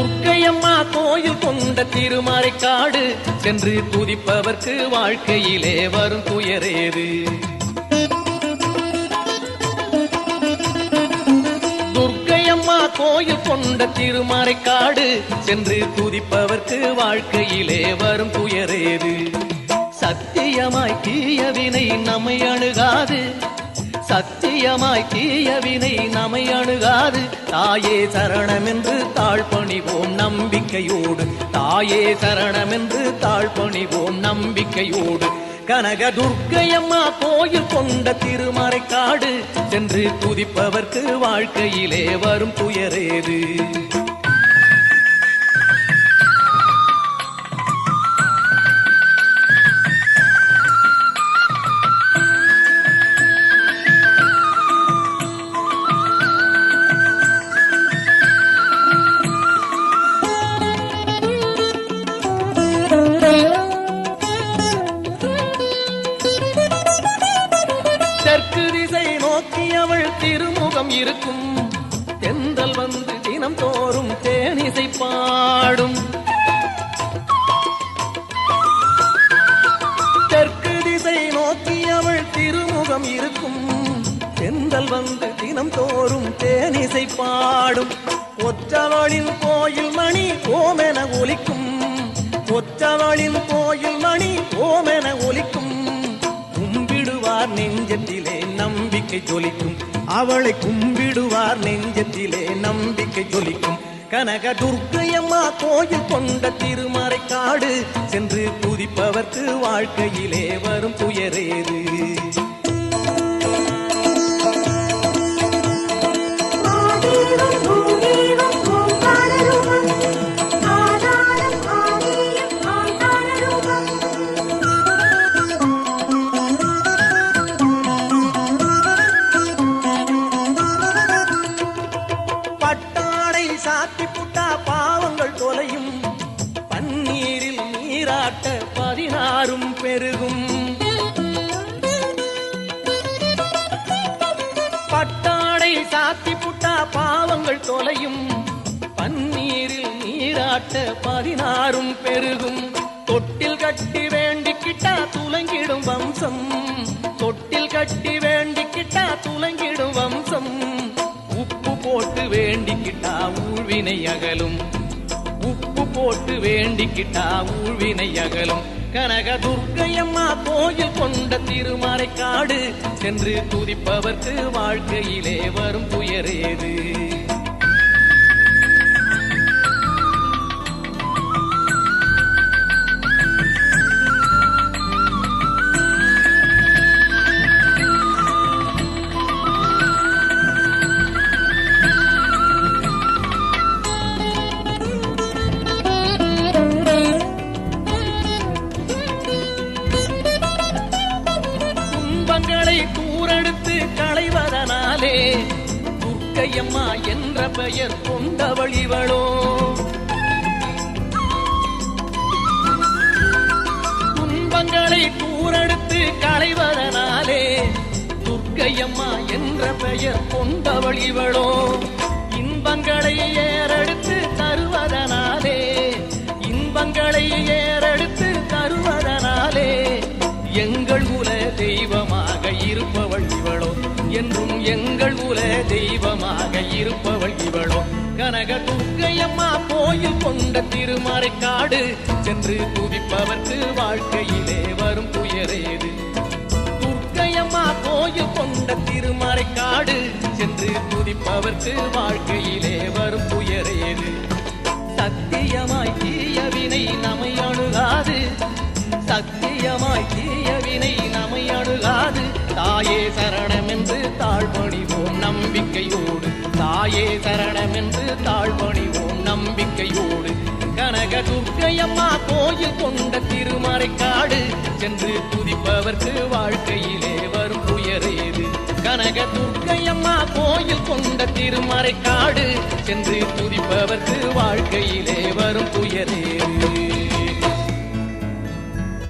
துர்க்கையம்மா கோயில் கொண்ட திருமறை காடு சென்று துதிப்பவர்க்கு வாழ்க்கையிலே வரும் துயரேது. துர்க்கையம்மா கோயில் கொண்ட திருமறை காடு சென்று துதிப்பவர்க்கு வாழ்க்கையிலே வரும் துயரேது. சத்தியமாய் தீயவினை நம்மை அணுகாது சத்தியமாய் தீயவினை நம்மை அணுகாது. தாயே சரணமென்று தாழ்பணிவோம் நம்பிக்கையோடு. தாயே சரணமென்று தாழ்பணிவோம் நம்பிக்கையோடு. கனக துர்க்கையம்மா கோயில் கொண்ட திருமறைக்காடு. சென்று துதிப்பவர்க்கு வாழ்க்கையிலே வரும் துயரேது. நோக்கி அவள் திருமுகம் இருக்கும். தென்றல் வந்து தினம் தோறும் தேனிசை பாடும். தெற்கு திசை நோக்கி அவள் திருமுகம் இருக்கும். தென்றல் வந்து தினம் தோறும் தேனிசை பாடும். ஒற்றவளின் கோயில் மணி ஓமென ஒலிக்கும். ஒற்றவளின் கோயில் மணி ஓமென ஒலிக்கும். கும்பிடுவார் நெஞ்சத்தில் நம்பிக்கை ஜொலிக்கும். அவளை கும்பிடுவார் நெஞ்சத்திலே நம்பிக்கை ஜொலிக்கும். கனக துர்க்கையம்மா கோயில் கொண்ட திருமறை காடு சென்று குதிப்பவர்க்கு வாழ்க்கையிலே வரும் துயரேது பாவங்கள் தொலையும் பன்னீரில் நீராட்ட பதினாறும் பெருகும். பட்டாடை சாத்தி புட்டா பாவங்கள் தொலையும் பன்னீரில் நீராட்ட பதினாறும் பெருகும். தொட்டில் கட்டி வேண்டிக்கிட்டா துலங்கிடும் வம்சம். தொட்டில் கட்டி வேண்டிக்கிட்டா துலங்கிடும் வம்சம். உப்பு போட்டு வேண்டிக்கிட்டா ஊழ்வினை அகலும். உப்பு போட்டு வேண்டிக்கிட்டா ஊழ்வினை அகலும். கனக துர்க்கையம்மா கோயில் கொண்ட திருமறை காடு சென்று துதிப்பவர்க்கு வாழ்க்கையிலே வரும் துயரேது துன்பங்களை கூறெடுத்து களைவதனாலே துர்க்கையம்மா என்ற பெயர் கொண்டவள் இவளோ துன்பங்களை கூறெடுத்து களைவதனாலே துர்க்கையம்மா என்ற பெயர் கொண்டவள் இவளோ காடு சென்று குவிப்பவர்க்கு வாழ்க்கையிலே வரும் துயரேது துர்க்கையம்மா கோயில் கொண்ட திருமறை காடு சென்று குதிப்பவர்க்கு வாழ்க்கையிலே வரும் துயரேது சத்தியமாய் தீயவினை நமை அணுகாது. சத்தியமாய் தீயவினை நமை அணுகாது. தாயே சரணம் என்று தாழ்பணிவோம் நம்பிக்கையோடு. தாயே சரணம் என்று தாழ்பணிவோம் கனக துர்க்கையம்மா கோயில் கொண்ட திருமறைக்காடு. சென்று குதிப்பவர்க்கு வாழ்க்கையிலே வரும் துயரேது கனக துர்க்கையம்மா கோயில் கொண்ட திருமறைக்காடு. சென்று துதிப்பவர்க்கு வாழ்க்கையிலே வரும் புயரேது